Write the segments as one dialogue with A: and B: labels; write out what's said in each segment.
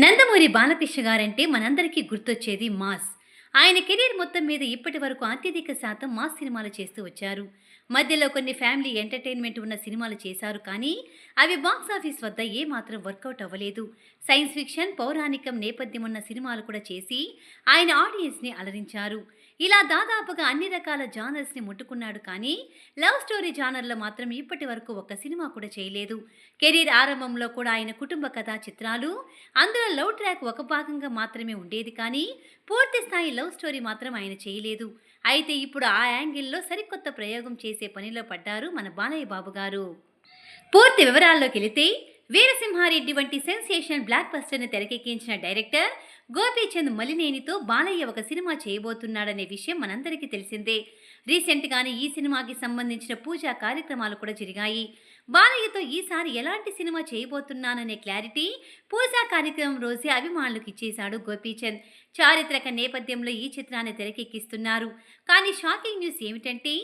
A: Nandamuri Balakrishna guarantee మనందరికీ గుర్తొచ్చేది mass. ఆయన కెరీర్ మొత్తం మీద ఇప్పటి వరకు అత్యధిక శాతం మాస్ సినిమాలు చేస్తూ వచ్చారు. మధ్యలో కొన్ని ఫ్యామిలీ ఎంటర్టైన్మెంట్ ఉన్న సినిమాలు చేశారు కానీ అవి బాక్స్ ఆఫీస్ వద్ద ఏమాత్రం వర్కౌట్ అవ్వలేదు. సైన్స్ ఫిక్షన్ పౌరాణికం నేపథ్యం ఉన్న సినిమాలు కూడా చేసి ఆయన ఆడియన్స్ని అలరించారు. ఇలా దాదాపుగా అన్ని రకాల జానర్స్ని ముట్టుకున్నాడు కానీ లవ్ స్టోరీ జానర్లో మాత్రం ఇప్పటి వరకు ఒక్క సినిమా కూడా చేయలేదు. కెరీర్ ఆరంభంలో కూడా ఆయన కుటుంబ కథా చిత్రాలు అందులో లవ్ ట్రాక్ ఒక భాగంగా మాత్రమే ఉండేది కానీ పూర్తి స్థాయి లవ్ స్టోరీ మాత్రం ఆయన చేయలేదు. అయితే ఇప్పుడు ఆ యాంగిల్లో సరికొత్త ప్రయోగం చేసే పనిలో పడ్డారు మన బాలయ్య బాబు గారు పూర్తి వివరాల్లోకి వెళితే వీరసింహారెడ్డి వంటి సెన్సేషన్ బ్లాక్ బస్టర్ని తెరకెక్కించిన డైరెక్టర్ గోపీచంద్ మలినేనితో బాలయ్య ఒక సినిమా చేయబోతున్నాడనే విషయం మనందరికీ తెలిసిందే. రీసెంట్గానే ఈ సినిమాకి సంబంధించిన పూజా కార్యక్రమాలు కూడా జరిగాయి. బాలయ్యతో ఈసారి ఎలాంటి సినిమా చేయబోతున్నాననే క్లారిటీ పూజా కార్యక్రమం రోజే అభిమానులకు ఇచ్చేశాడు గోపీచంద్. చారిత్రక నేపథ్యంలో ఈ చిత్రాన్ని తెరకెక్కిస్తున్నారు. కానీ షాకింగ్ న్యూస్ ఏమిటంటే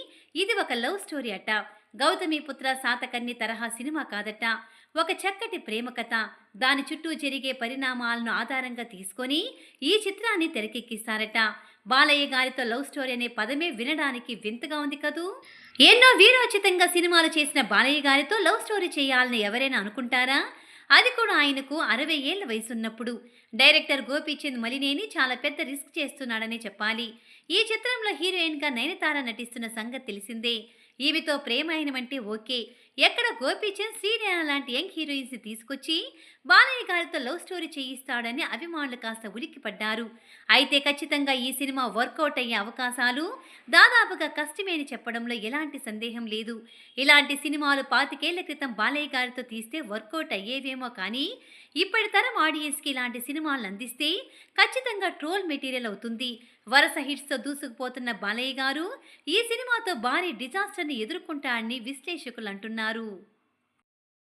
A: ఇది ఒక లవ్ స్టోరీ అట. గౌతమిపుత్ర సాతకర్ణి తరహా సినిమా కాదట. ఒక చక్కటి ప్రేమ కథ. దాని చుట్టూ జరిగే పరిణామాలను ఆధారంగా తీసుకొని ఈ చిత్రాన్ని తెరకెక్కిస్తారట. బాలయ్య గారితో లవ్ స్టోరీ అనే పదమే వినడానికి వింతగా ఉంది కదూ? ఎన్నో వీరోచితంగా సినిమాలు చేసిన బాలయ్య గారితో లవ్ స్టోరీ చేయాలని ఎవరైనా అనుకుంటారా? అది కూడా ఆయనకు అరవై ఏళ్ళ వయసున్నప్పుడు. డైరెక్టర్ గోపీచంద్ మలినేని చాలా పెద్ద రిస్క్ చేస్తున్నాడనే చెప్పాలి. ఈ చిత్రంలో హీరోయిన్గా నయనతార నటిస్తున్న సంగతి తెలిసిందే. ఈమెతో ప్రేమ అయినమంటే ఓకే. ఎక్కడ గోపీచంద్ శ్రీరేణ లాంటి యంగ్ హీరోయిన్స్ తీసుకొచ్చి బాలయ్య గారితో లవ్ స్టోరీ చేయిస్తాడని అభిమానులు కాస్త ఉలిక్కిపడ్డారు. అయితే ఖచ్చితంగా ఈ సినిమా వర్కౌట్ అయ్యే అవకాశాలు దాదాపుగా కష్టమే అని చెప్పడంలో ఎలాంటి సందేహం లేదు. ఇలాంటి సినిమాలు పాతికేళ్ళ క్రితం బాలయ్య గారితో తీస్తే వర్కౌట్ అయ్యేవేమో కానీ ఇప్పటి తరం ఆడియన్స్కి ఇలాంటి సినిమాలను అందిస్తే ఖచ్చితంగా ట్రోల్ మెటీరియల్ అవుతుంది. వరస హిట్స్తో దూసుకుపోతున్న బాలయ్య గారు ఈ సినిమాతో భారీ డిజాస్టర్ని ఎదుర్కొంటాడని విశ్లేషకులు అంటున్నారు.